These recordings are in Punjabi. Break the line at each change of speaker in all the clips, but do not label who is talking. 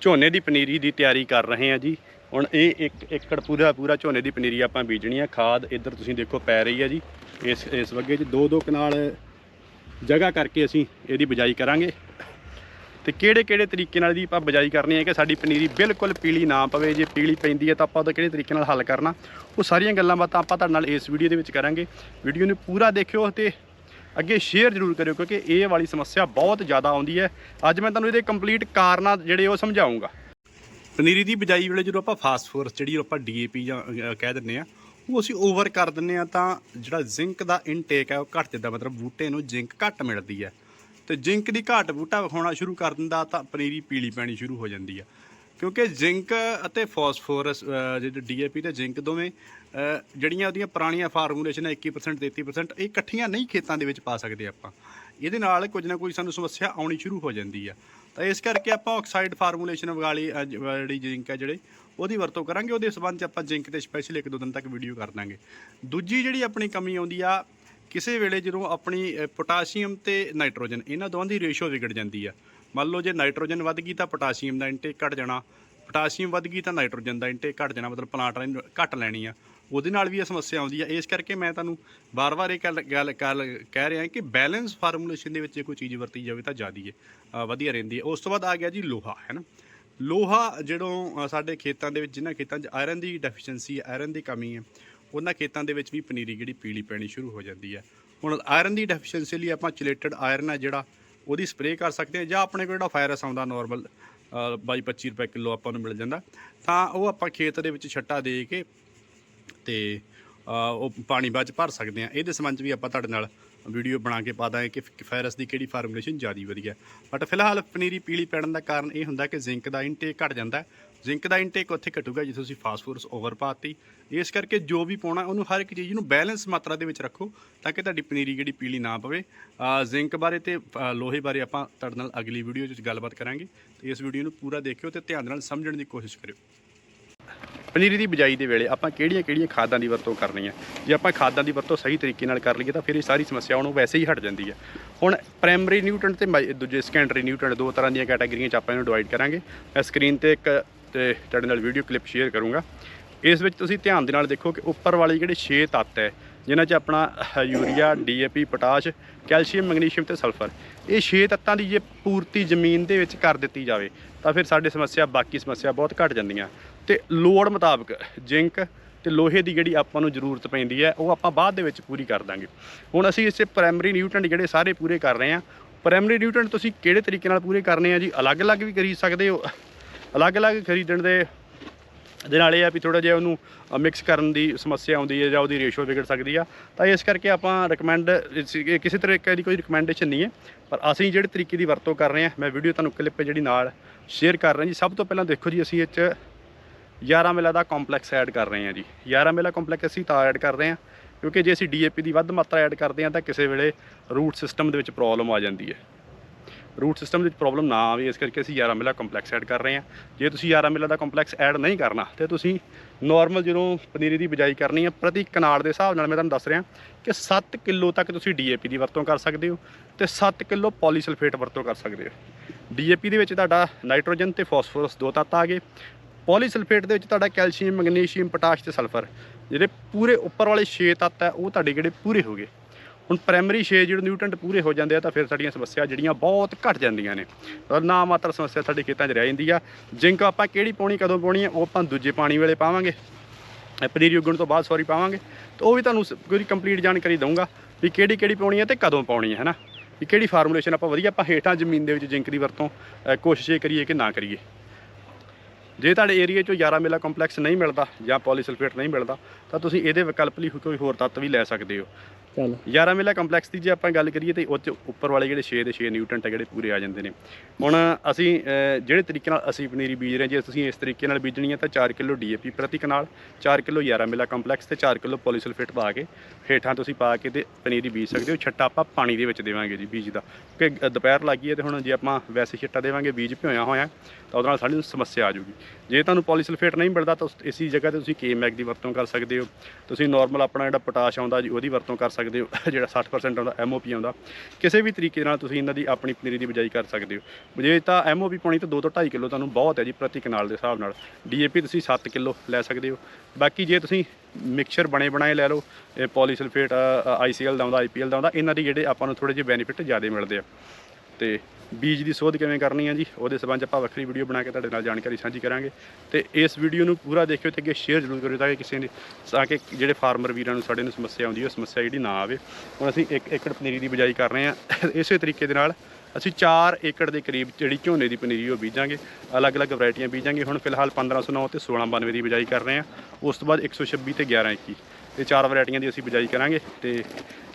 ਝੋਨੇ ਦੀ ਪਨੀਰੀ ਦੀ ਤਿਆਰੀ ਕਰ ਰਹੇ ਹਾਂ ਜੀ। ਹੁਣ ਇਹ ਇੱਕ ਏਕੜ ਪੂਰਾ ਪੂਰਾ ਝੋਨੇ ਦੀ ਪਨੀਰੀ ਆਪਾਂ ਬੀਜਣੀ ਆ। ਖਾਦ ਇੱਧਰ ਤੁਸੀਂ ਦੇਖੋ ਪੈ ਰਹੀ ਆ ਜੀ। ਇਸ ਇਸ ਵੱਗੇ 'ਚ ਦੋ ਦੋ ਕਨਾਲ ਜਗ੍ਹਾ ਕਰਕੇ ਅਸੀਂ ਇਹਦੀ ਬਿਜਾਈ ਕਰਾਂਗੇ। ਤੇ ਕਿਹੜੇ ਕਿਹੜੇ ਤਰੀਕੇ ਨਾਲ ਦੀ ਆਪਾਂ ਬਿਜਾਈ ਕਰਨੀ ਹੈ ਕਿ ਸਾਡੀ ਪਨੀਰੀ ਬਿਲਕੁਲ ਪੀਲੀ ਨਾ ਪਵੇ। ਜੇ ਪੀਲੀ ਪੈਂਦੀ ਹੈ ਤਾਂ ਆਪਾਂ ਉਹਦਾ ਕਿਹੜੇ ਤਰੀਕੇ ਨਾਲ ਹੱਲ ਕਰਨਾ। ਉਹ ਸਾਰੀਆਂ ਗੱਲਾਂ ਬਾਤਾਂ ਆਪਾਂ ਤੁਹਾਡੇ ਨਾਲ ਇਸ ਵੀਡੀਓ ਦੇ ਵਿੱਚ ਕਰਾਂਗੇ। ਵੀਡੀਓ ਨੂੰ ਪੂਰਾ ਦੇਖਿਓ ਤੇ ਅੱਗੇ ਸ਼ੇਅਰ ਜ਼ਰੂਰ ਕਰਿਓ, ਕਿਉਂਕਿ ਇਹ ਵਾਲੀ ਸਮੱਸਿਆ ਬਹੁਤ ਜ਼ਿਆਦਾ ਆਉਂਦੀ ਹੈ। ਅੱਜ ਮੈਂ ਤੁਹਾਨੂੰ ਇਹਦੇ ਕੰਪਲੀਟ ਕਾਰਨਾਂ ਜਿਹੜੇ ਉਹ ਸਮਝਾਉਂਗਾ। ਪਨੀਰੀ ਦੀ ਬਿਜਾਈ ਵੇਲੇ ਜਦੋਂ ਆਪਾਂ ਫਾਸਫੋਰਸ ਜਿਹੜੀ ਆਪਾਂ ਡੀਏਪੀ ਜਾਂ ਕਹਿ ਦਿੰਨੇ ਆ, ਉਹ ਅਸੀਂ ਓਵਰ ਕਰ ਦਿੰਨੇ ਆ ਤਾਂ ਜਿਹੜਾ ਜ਼ਿੰਕ ਦਾ ਇਨਟੇਕ ਹੈ ਉਹ ਘੱਟ ਜਾਂਦਾ, ਮਤਲਬ ਬੂਟੇ ਨੂੰ ਜ਼ਿੰਕ ਘੱਟ ਮਿਲਦੀ ਹੈ। ਤੇ ਜ਼ਿੰਕ ਦੀ ਘਾਟ ਬੂਟਾ ਵਿਖਾਉਣਾ ਸ਼ੁਰੂ ਕਰ ਦਿੰਦਾ ਤਾਂ ਪਨੀਰੀ ਪੀਲੀ ਪੈਣੀ ਸ਼ੁਰੂ ਹੋ ਜਾਂਦੀ ਆ ਕਿਉਂਕਿ ਜ਼ਿੰਕ ਅਤੇ ਫਾਸਫੋਰਸ ਅਹ, ਜਿਹੜੇ ਡੀਏਪੀ ਤੇ ਜ਼ਿੰਕ ਦੋਵੇਂ ਜਿਹੜੀਆਂ ਉਹਦੀਆਂ ਪੁਰਾਣੀਆਂ ਫਾਰਮੂਲੇਸ਼ਨ 21% 33% ਇਹ ਇਕੱਠੀਆਂ ਨਹੀਂ ਖੇਤਾਂ ਦੇ ਵਿੱਚ ਪਾ ਸਕਦੇ ਆਪਾਂ। ਇਹਦੇ ਨਾਲ ਕੁਝ ਨਾ ਕੋਈ ਸਾਨੂੰ ਸਮੱਸਿਆ ਆਉਣੀ ਸ਼ੁਰੂ ਹੋ ਜਾਂਦੀ ਆ। ਤਾਂ ਇਸ ਕਰਕੇ ਆਪਾਂ ਆਕਸਾਈਡ ਫਾਰਮੂਲੇਸ਼ਨ ਵਾਲੀ ਅਹ, ਜਿਹੜੀ ਜ਼ਿੰਕ ਹੈ ਜਿਹੜੇ ਉਹਦੀ ਵਰਤੋਂ ਕਰਾਂਗੇ। ਉਹਦੇ ਸਬੰਧ ਚ ਆਪਾਂ ਜ਼ਿੰਕ ਤੇ ਸਪੈਸ਼ਲ ਇੱਕ ਦੋ ਦਿਨ ਤੱਕ ਵੀਡੀਓ ਕਰ ਦਾਂਗੇ। ਦੂਜੀ ਜਿਹੜੀ ਆਪਣੀ ਕਮੀ ਆਉਂਦੀ ਆ ਕਿਸੇ ਵੇਲੇ ਜਦੋਂ ਆਪਣੀ ਪੋਟਾਸ਼ੀਅਮ ਤੇ ਨਾਈਟ੍ਰੋਜਨ ਇਹਨਾਂ ਦੋਵਾਂ ਦੀ ਰੇਸ਼ੋ ਵਿਗੜ ਜਾਂਦੀ ਆ। ਮੰਨ ਲਓ ਜੇ ਨਾਈਟ੍ਰੋਜਨ ਵੱਧ ਗਈ ਤਾਂ ਪੋਟਾਸ਼ੀਅਮ ਦਾ ਇਨਟੇਕ ਘਟ ਜਾਣਾ, ਪੋਟਾਸ਼ੀਅਮ ਵੱਧ ਗਈ ਤਾਂ ਨਾਈਟ੍ਰੋਜਨ ਦਾ ਇਨਟੇਕ ਘਟ ਜਾਣਾ, ਮਤਲਬ ਪਲਾਂਟ ਨੇ ਘਟ ਲੈਣੀ ਆ। ਉਹਦੇ ਨਾਲ ਵੀ ਇਹ ਸਮੱਸਿਆ ਆਉਂਦੀ ਆ। ਇਸ ਕਰਕੇ ਮੈਂ ਤੁਹਾਨੂੰ ਬਾਰ-ਬਾਰ ਇਹ ਗੱਲ ਗੱਲ ਗੱਲ ਕਹਿ ਰਿਹਾ ਕਿ ਬੈਲੈਂਸ ਫਾਰਮੂਲੇਸ਼ਨ ਦੇ ਵਿੱਚ ਜੇ ਕੋਈ ਚੀਜ਼ ਵਰਤੀ ਜਾਵੇ ਤਾਂ ਜ਼ਿਆਦੀ ਹੈ ਵਧੀਆ ਰਹਿੰਦੀ ਹੈ ਉਸ ਤੋਂ ਬਾਅਦ ਆ ਗਿਆ ਜੀ ਲੋਹਾ, ਹੈ ਨਾ? ਲੋਹਾ ਜਦੋਂ ਸਾਡੇ ਖੇਤਾਂ ਦੇ ਵਿੱਚ, ਜਿਨ੍ਹਾਂ ਖੇਤਾਂ 'ਚ ਆਇਰਨ ਦੀ ਡੈਫੀਸ਼ੀਐਂਸੀ ਆਇਰਨ ਦੀ ਕਮੀ ਹੈ ਉਹਨਾਂ ਖੇਤਾਂ ਦੇ ਵਿੱਚ ਵੀ ਪਨੀਰੀ ਜਿਹੜੀ ਪੀਲੀ ਪੈਣੀ ਸ਼ੁਰੂ ਹੋ ਜਾਂਦੀ ਹੈ ਹੁਣ ਆਇਰਨ ਦੀ ਡੈਫੀਸ਼ੀਐਂਸੀ ਲਈ ਆਪਾਂ ਚਿਲੇਟਡ ਆਇਰਨ ਹੈ ਜਿਹੜਾ ਉਹਦੀ ਸਪਰੇਅ ਕਰ ਸਕਦੇ ਹਾਂ ਜਾਂ ਆਪਣੇ ਕੋਲ ਜਿਹੜਾ ਫਾਇਰਸ ਆਉਂਦਾ ਨਾਰਮਲ ਬਾਈ 25 ਰੁਪਏ ਕਿਲੋ ਆਪਾਂ ਨੂੰ ਮਿਲ ਜਾਂਦਾ। ਤਾਂ ਉਹ ਆਪਾਂ ਖੇਤ ਦੇ ਵਿੱਚ ਛੱਟਾ ਦੇ ਕੇ ਤੇ ਉਹ ਪਾਣੀ ਬਾਅਦ ਚ ਭਰ ਸਕਦੇ ਆ। ਇਹਦੇ ਸੰਬੰਧ 'ਚ ਵੀ ਆਪਾਂ ਤੁਹਾਡੇ ਨਾਲ ਵੀਡੀਓ ਬਣਾ ਕੇ ਪਾ ਦਾਂਗੇ ਕਿ ਫਾਇਰਸ ਦੀ ਕਿਹੜੀ ਫਾਰਮੂਲੇਸ਼ਨ ਜ਼ਿਆਦਾ ਵਧੀਆ ਬਟ ਫਿਲਹਾਲ ਪਨੀਰੀ ਪੀਲੀ ਪੈਣ ਦਾ ਕਾਰਨ ਇਹ ਹੁੰਦਾ ਕਿ ਜ਼ਿੰਕ ਦਾ ਇਨਟੇਕ ਘਟ ਜਾਂਦਾ ਜ਼ਿੰਕ ਦਾ ਇਨਟੇਕ ਉੱਥੇ ਘਟੂਗਾ ਜੇ ਤੁਸੀਂ ਫਾਸਫੋਰਸ ਓਵਰ ਪਾਤੀ ਇਸ ਕਰਕੇ ਜੋ ਵੀ ਪਾਉਣਾ ਉਹਨੂੰ ਹਰ ਇੱਕ ਚੀਜ਼ ਨੂੰ ਬੈਲੈਂਸ ਮਾਤਰਾ ਦੇ ਵਿੱਚ ਰੱਖੋ ਤਾਂ ਕਿ ਤੁਹਾਡੀ ਪਨੀਰੀ ਜਿਹੜੀ ਪੀਲੀ ਨਾ ਪਵੇ। ਜ਼ਿੰਕ ਬਾਰੇ ਤੇ ਲੋਹੇ ਬਾਰੇ ਆਪਾਂ ਤੁਹਾਡੇ ਨਾਲ ਅਗਲੀ ਵੀਡੀਓ 'ਚ ਗੱਲਬਾਤ ਕਰਾਂਗੇ। ਤੇ ਇਸ ਵੀਡੀਓ ਨੂੰ ਪੂਰਾ ਦੇਖਿਓ ਤੇ ਧਿਆਨ ਨਾਲ ਸਮਝਣ ਦੀ ਕੋਸ਼ਿਸ਼ ਕਰਿਓ। ਪਨੀਰੀ ਦੀ ਬਿਜਾਈ ਦੇ ਵੇਲੇ ਆਪਾਂ ਕਿਹੜੀਆਂ-ਕਿਹੜੀਆਂ ਖਾਦਾਂ ਦੀ ਵਰਤੋਂ ਕਰਨੀ ਹੈ ਜੇ ਆਪਾਂ ਖਾਦਾਂ ਦੀ ਵਰਤੋਂ ਸਹੀ ਤਰੀਕੇ ਨਾਲ ਕਰ ਲਈਏ ਤਾਂ ਫਿਰ ਇਹ ਸਾਰੀ ਸਮੱਸਿਆ ਉਹਨੂੰ ਵੈਸੇ ਹੀ ਹਟ ਜਾਂਦੀ ਹੈ। ਹੁਣ ਪ੍ਰਾਇਮਰੀ ਨਿਊਟ੍ਰੈਂਟ ਤੇ ਮਾਈ- ਦੂਜੇ ਸੈਕੰਡਰੀ ਨਿਊਟ੍ਰੈਂਟ ਦੋ ਤਰ੍ਹਾਂ ਦੀਆਂ ਕੈਟਾਗਰੀਆਂ 'ਚ ਆਪਾਂ ਇਹਨੂੰ ਡਿਵਾਈਡ ਕਰਾਂਗੇ। ਮੈਂ ਸਕਰੀਨ ਤੇ ਇੱਕ ਤੇ ਤੁਹਾਡੇ ਨਾਲ ਵੀਡੀਓ ਕਲਿੱਪ ਸ਼ੇਅਰ ਕਰੂੰਗਾ। ਇਸ ਵਿੱਚ ਤੁਸੀਂ ਧਿਆਨ ਦੇ ਨਾਲ ਦੇਖੋ ਕਿ ਉੱਪਰ ਵਾਲੇ ਜਿਹੜੇ 6 ਤੱਤ ਹੈ ਜਿਨ੍ਹਾਂ 'ਚ ਆਪਣਾ ਅਹ, urea DAP potash calcium magnesium ਤੇ ਸਲਫਰ ਇਹ 6 ਤੱਤਾਂ ਦੀ ਜੇ ਪੂਰਤੀ ਜ਼ਮੀਨ ਦੇ ਵਿੱਚ ਕਰ ਦਿੱਤੀ ਜਾਵੇ ਤਾਂ ਫਿਰ ਸਾਡੇ ਸਮੱਸਿਆ, ਬਾਕੀ ਸਮੱਸਿਆ ਬਹੁਤ ਘਟ ਜਾਂਦੀਆਂ। ਤੇ ਲੋੜ ਮੁਤਾਬਕ ਜ਼ਿੰਕ ਤੇ ਲੋਹੇ ਦੀ ਜਿਹੜੀ ਆਪਾਂ ਨੂੰ ਜ਼ਰੂਰਤ ਪੈਂਦੀ ਹੈ, ਉਹ ਆਪਾਂ ਬਾਅਦ ਦੇ ਵਿੱਚ ਪੂਰੀ ਕਰ ਦਾਂਗੇ। ਹੁਣ ਅਸੀਂ ਇਸੇ ਪ੍ਰਾਇਮਰੀ ਨਿਊਟ੍ਰੈਂਟ ਜਿਹੜੇ ਸਾਰੇ ਪੂਰੇ ਕਰ ਰਹੇ ਹਾਂ। ਪ੍ਰਾਇਮਰੀ ਨਿਊਟ੍ਰੈਂਟ ਤੁਸੀਂ ਕਿਹੜੇ ਤਰੀਕੇ ਨਾਲ ਪੂਰੇ ਕਰਨੇ ਆ ਜੀ? ਅਲੱਗ-ਅਲੱਗ ਵੀ ਖਰੀਦ ਸਕਦੇ ਹੋ। ਅਲੱਗ-ਅਲੱਗ ਖਰੀਦਣ ਦੇ ਦੇ ਨਾਲ ਇਹ ਆ ਵੀ ਥੋੜਾ ਜਿਹਾ ਉਹਨੂੰ ਮਿਕਸ ਕਰਨ ਦੀ ਸਮੱਸਿਆ ਆਉਂਦੀ ਹੈ ਜਾਂ ਉਹਦੀ ਰੇਸ਼ੋ ਵਿਗੜ ਸਕਦੀ ਆ। ਤਾਂ ਇਸ ਕਰਕੇ ਆਪਾਂ ਰეკਮੈਂਡ ਕਿਸੇ ਤਰੀਕੇ ਦੀ ਕੋਈ ਰਿਕਮੈਂਡੇਸ਼ਨ ਨਹੀਂ ਹੈ। ਪਰ ਅਸੀਂ ਜਿਹੜੇ ਤਰੀਕੇ ਦੀ ਵਰਤੋਂ ਕਰ ਰਹੇ ਹਾਂ, ਮੈਂ ਵੀਡੀਓ ਤੁਹਾਨੂੰ ਕਲਿੱਪ ਜਿਹੜੀ ਨਾਲ ਸ਼ੇਅਰ ਕਰ ਰਿਹਾ ਜੀ। ਸਭ ਤੋਂ ਪਹਿਲਾਂ ਦੇਖੋ ਜੀ, ਅਸੀਂ ਇਹ 'ਚ 11 ਮੇਲਾ ਦਾ ਕੰਪਲੈਕਸ ਐਡ ਕਰ ਰਹੇ ਹਾਂ ਜੀ। 11 ਮੇਲਾ ਕੰਪਲੈਕਸ ਅਸੀਂ ਤਾਂ ਐਡ ਕਰ ਰਹੇ ਹਾਂ, ਕਿਉਂਕਿ ਜੇ ਅਸੀਂ ਡੀਏਪੀ ਦੀ ਵੱਧ ਮਾਤਰਾ ਐਡ ਕਰਦੇ ਹਾਂ, ਤਾਂ ਕਿਸੇ ਵੇਲੇ ਰੂਟ ਸਿਸਟਮ ਦੇ ਵਿੱਚ ਪ੍ਰੋਬਲਮ ਆ ਜਾਂਦੀ ਹੈ। ਰੂਟ ਸਿਸਟਮ ਦੇ ਵਿੱਚ ਪ੍ਰੋਬਲਮ ਨਾ ਆਵੇ, ਇਸ ਕਰਕੇ ਅਸੀਂ 11 ਮਿਲਾ ਕੰਪਲੈਕਸ ਐਡ ਕਰ ਰਹੇ ਹਾਂ। ਜੇ ਤੁਸੀਂ 11 ਮਿਲਾ ਦਾ ਕੰਪਲੈਕਸ ਐਡ ਨਹੀਂ ਕਰਨਾ, ਤੇ ਤੁਸੀਂ ਨਾਰਮਲ ਜਦੋਂ ਪਨੀਰੀ ਦੀ ਬਿਜਾਈ ਕਰਨੀ ਹੈ, ਪ੍ਰਤੀ ਕਨਾਲ ਦੇ ਹਿਸਾਬ ਨਾਲ ਮੈਂ ਤੁਹਾਨੂੰ ਦੱਸ ਰਿਹਾ ਕਿ 7 ਕਿਲੋ ਤੱਕ ਤੁਸੀਂ ਡੀਏਪੀ ਦੀ ਵਰਤੋਂ ਕਰ ਸਕਦੇ ਹੋ ਤੇ 7 ਕਿਲੋ ਪੋਲੀਸਲਫੇਟ ਵਰਤੋਂ ਕਰ ਸਕਦੇ ਹੋ। ਡੀਏਪੀ ਦੇ ਵਿੱਚ ਤੁਹਾਡਾ ਨਾਈਟ੍ਰੋਜਨ ਤੇ ਫਾਸਫੋਰਸ ਦੋ ਤੱਤ ਆ ਗਏ। ਪੋਲੀਸਲਫੇਟ ਦੇ ਵਿੱਚ ਤੁਹਾਡਾ ਕੈਲਸ਼ੀਅਮ ਮੈਗਨੀਸ਼ੀਅਮ ਪੋਟਾਸ਼ ਤੇ ਸਲਫਰ ਜਿਹੜੇ ਪੂਰੇ ਉੱਪਰ ਵਾਲੇ 6 ਤੱਤ ਹੈ, ਉਹ ਤੁਹਾਡੇ ਜਿਹੜੇ ਪੂਰੇ ਹੋ ਗਏ? ਹੁਣ ਪ੍ਰਾਇਮਰੀ 6 ਜਿਹੜੇ ਨਿਊਟ੍ਰੈਂਟ ਪੂਰੇ ਹੋ ਜਾਂਦੇ ਆ, ਤਾਂ ਫਿਰ ਸਾਡੀਆਂ ਸਮੱਸਿਆ ਜਿਹੜੀਆਂ ਬਹੁਤ ਘਟ ਜਾਂਦੀਆਂ ਨੇ। ਔਰ ਨਾ ਮਾਤਰ ਸਮੱਸਿਆ ਸਾਡੇ ਖੇਤਾਂ 'ਚ ਰਹਿ ਜਾਂਦੀ ਆ। ਜਿੰਕ ਆਪਾਂ ਕਿਹੜੀ ਪਾਉਣੀ, ਕਦੋਂ ਪਾਉਣੀ ਆ, ਉਹ ਆਪਾਂ ਦੂਜੇ ਪਾਣੀ ਵੇਲੇ ਪਾਵਾਂਗੇ। ਪਨੀਰੀ ਉਗਣ ਤੋਂ ਬਾਅਦ ਸੌਰੀ ਪਾਵਾਂਗੇ। ਤਾਂ ਉਹ ਵੀ ਤੁਹਾਨੂੰ ਪੂਰੀ ਕੰਪਲੀਟ ਜਾਣਕਾਰੀ ਦਊਂਗਾ ਵੀ ਕਿਹੜੀ ਕਿਹੜੀ ਪਾਉਣੀ ਹੈ ਤੇ ਕਦੋਂ ਪਾਉਣੀ ਹੈ ਹਨਾ? ਵੀ ਕਿਹੜੀ ਫਾਰਮੂਲੇਸ਼ਨ ਆਪਾਂ ਵਧੀਆ, ਆਪਾਂ ਹੇਠਾਂ ਜ਼ਮੀਨ ਦੇ ਵਿੱਚ ਜਿੰਕ ਦੀ ਵਰਤੋਂ ਕੋਸ਼ਿਸ਼ ਇਹ ਕਰੀਏ ਕਿ ਨਾ ਕਰੀਏ। ਜੇ ਤੁਹਾਡੇ ਏਰੀਆ 'ਚੋਂ 11 ਮੇਲਾ ਕੰਪਲੈਕਸ ਨਹੀਂ ਮਿਲਦਾ ਜਾਂ ਪੋਲੀਸਲਫੇਟ ਨਹੀਂ ਮਿਲਦਾ, ਤਾਂ ਤੁਸੀਂ ਇਹਦੇ ਵਿਕਲਪ ਲਈ ਕੋਈ ਹੋਰ ਤੱਤ ਵੀ ਲੈ ਸਕਦੇ ਹੋ।
ਚੱਲ।
11 ਮੇਲਾ ਕੰਪਲੈਕਸ ਦੀ ਜੇ ਆਪਾਂ ਗੱਲ ਕਰੀਏ ਤੇ ਉਹ 'ਚ ਉੱਪਰ ਵਾਲੇ ਜਿਹੜੇ 6 ਦੇ 6 ਨਿਊਟ੍ਰੈਂਟ ਆ ਜਿਹੜੇ ਪੂਰੇ ਆ ਜਾਂਦੇ ਨੇ। ਹੁਣ ਅਸੀਂ ਜਿਹੜੇ ਤਰੀਕੇ ਨਾਲ ਅਸੀਂ ਪਨੀਰੀ ਬੀਜ ਰਹੇ ਹਾਂ, ਜੇ ਤੁਸੀਂ ਇਸ ਤਰੀਕੇ ਨਾਲ ਬੀਜਣੀ ਹੈ ਤਾਂ 4 ਕਿਲੋ ਡੀਏਪੀ ਪ੍ਰਤੀ ਕਨਾਲ 4 ਕਿਲੋ 11 ਮੇਲਾ ਕੰਪਲੈਕਸ ਤੇ 4 ਕਿਲੋ ਪੋਲੀਸਲਫੇਟ ਪਾ ਕੇ ਹੇਠਾਂ ਤੁਸੀਂ ਪਾ ਕੇ ਤੇ ਪਨੀਰੀ ਬੀਜ ਸਕਦੇ ਹੋ। ਛੱਟਾ ਆਪਾਂ ਪਾਣੀ ਦੇ ਵਿੱਚ ਦੇਵਾਂਗੇ ਜੀ ਬੀਜ ਦਾ। ਕਿ ਦੁਪਹਿਰ ਲੱਗੀ ਹੈ ਤੇ ਹੁਣ ਜੇ ਆਪਾਂ ਵੈਸੇ ਛੱਟਾ ਦੇਵਾਂਗੇ ਬੀਜ ਭਿਓਇਆ ਹੋਇਆ ਤਾਂ ਉਹਦੇ ਨਾਲ ਸਾਡੀ ਸਮੱਸਿਆ ਆ ਜੂਗੀ ਜੇ ਤੁਹਾਨੂੰ ਪੋਲੀਸਲਫੇਟ ਨਹੀਂ ਮਿਲਦਾ ਤਾਂ ਉਸ- ਜਗ੍ਹਾ ਤੇ ਤੁਸੀਂ ਕੇ ਮੈਗ ਦੀ ਵਰਤੋਂ ਕਰ ਸਕਦੇ ਹੋ। ਤੁਸੀਂ ਨਾਰਮਲ ਆਪਣਾ ਜਿਹੜਾ ਪੋਟਾਸ਼ ਆਉਂਦਾ ਜੀ ਉਹਦੀ ਵਰਤੋਂ ਕਰ ਸਕਦੇ ਸਕਦੇ ਹੋ, ਜਿਹੜਾ 60% ਆਉਂਦਾ ਐਮਓਪੀ ਆਉਂਦਾ। ਕਿਸੇ ਵੀ ਤਰੀਕੇ ਨਾਲ ਤੁਸੀਂ ਇਹਨਾਂ ਦੀ ਆਪਣੀ ਪਨੀਰੀ ਦੀ ਬਿਜਾਈ ਕਰ ਸਕਦੇ ਹੋ। ਜੇ ਤਾਂ ਐਮਓਪੀ ਪਾਉਣੀ ਤਾਂ 2 ਤੋਂ 2.5 ਕਿਲੋ ਤੁਹਾਨੂੰ ਬਹੁਤ ਹੈ ਜੀ, ਪ੍ਰਤੀ ਕਨਾਲ ਦੇ ਹਿਸਾਬ ਨਾਲ। ਡੀਏਪੀ ਤੁਸੀਂ 7 ਕਿਲੋ ਲੈ ਸਕਦੇ ਹੋ। ਬਾਕੀ ਜੇ ਤੁਸੀਂ ਮਿਕਸਚਰ ਬਣੇ ਬਣਾਏ ਲੈ ਲਓ, ਇਹ ਪੋਲੀਸਲਫੇਟ ਆਈਸੀਐਲ ਦਾ ਆਉਂਦਾ ਆਈਪੀਐਲ ਦਾ ਆਉਂਦਾ, ਇਹਨਾਂ ਦੀ ਜਿਹੜੇ ਆਪਾਂ ਨੂੰ ਥੋੜੇ ਜਿਹੇ ਬੈਨੀਫਿਟ ਜ਼ਿਆਦਾ ਮਿਲਦੇ ਆ। ਤੇ ਬੀਜ ਦੀ ਸੋਧ ਕਿਵੇਂ ਕਰਨੀ ਹੈ ਜੀ, ਉਹਦੇ ਸਬੰਧ ਆਪਾਂ ਵੱਖਰੀ ਵੀਡੀਓ ਬਣਾ ਕੇ ਤੁਹਾਡੇ ਨਾਲ ਜਾਣਕਾਰੀ ਸਾਂਝੀ ਕਰਾਂਗੇ। ਤੇ ਇਸ ਵੀਡੀਓ ਨੂੰ ਪੂਰਾ ਦੇਖਿਓ ਤੇ ਅੱਗੇ ਸ਼ੇਅਰ ਜ਼ਰੂਰ ਕਰਿਓ ਤਾਂ ਕਿ ਕਿਸੇ ਨੇ, ਤਾਂ ਕਿ ਜਿਹੜੇ ਫਾਰਮਰ ਵੀਰਾਂ ਨੂੰ ਸਾਡੇ ਨੂੰ ਸਮੱਸਿਆ ਆਉਂਦੀ ਹੈ ਉਹ ਸਮੱਸਿਆ ਜਿਹੜੀ ਨਾ ਆਵੇ। ਹੁਣ ਅਸੀਂ 1 ਏਕੜ ਪਨੀਰੀ ਦੀ ਬਿਜਾਈ ਕਰ ਰਹੇ ਹਾਂ ਇਸੇ ਤਰੀਕੇ ਦੇ ਨਾਲ ਅਸੀਂ 4 ਏਕੜ ਦੇ ਕਰੀਬ ਜਿਹੜੀ ਝੋਨੇ ਦੀ ਪਨੀਰੀ ਉਹ ਬੀਜਾਂਗੇ। ਅਲੱਗ-ਅਲੱਗ ਵੈਰਾਈਟੀਆਂ ਬੀਜਾਂਗੇ। ਹੁਣ ਫਿਲਹਾਲ 1509 ਤੇ 1692 ਦੀ ਬਿਜਾਈ ਕਰ ਰਹੇ ਹਾਂ ਉਸ ਤੋਂ ਬਾਅਦ 126 ਤੇ 1121 ਇਹ ਚਾਰ ਵੈਰਾਈਟੀਆਂ ਦੀ ਅਸੀਂ ਬਿਜਾਈ ਕਰਾਂਗੇ ਤੇ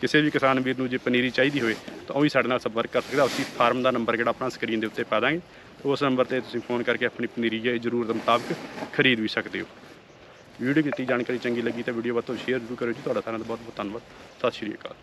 ਕਿਸੇ ਵੀ ਕਿਸਾਨ ਵੀਰ ਨੂੰ ਜੇ ਪਨੀਰੀ ਚਾਹੀਦੀ ਹੋਵੇ ਤਾਂ ਉਹ ਵੀ ਸਾਡੇ ਨਾਲ ਸੰਪਰਕ ਕਰ ਸਕਦਾ। ਉਸੇ ਫਾਰਮ ਦਾ ਨੰਬਰ ਜਿਹੜਾ ਆਪਣਾ ਸਕਰੀਨ ਦੇ ਉੱਤੇ ਪਾ ਦਾਂਗੇ। ਉਸ ਨੰਬਰ ਤੇ ਤੁਸੀਂ ਫੋਨ ਕਰਕੇ ਆਪਣੀ ਪਨੀਰੀ ਜੇ ਜ਼ਰੂਰਤ ਮੁਤਾਬਕ ਖਰੀਦ ਵੀ ਸਕਦੇ ਹੋ। ਵੀਡੀਓ ਕੀਤੀ ਜਾਣਕਾਰੀ ਚੰਗੀ ਲੱਗੀ ਤਾਂ ਵੀਡੀਓ ਵੱਧ ਤੋਂ ਸ਼ੇਅਰ ਜ਼ਰੂਰ ਕਰਿਓ ਜੀ। ਤੁਹਾਡਾ ਸਾਰਿਆਂ ਦਾ ਬਹੁਤ ਬਹੁਤ ਧੰਨਵਾਦ। ਸਤਿ ਸ਼੍ਰੀ ਅਕਾਲ।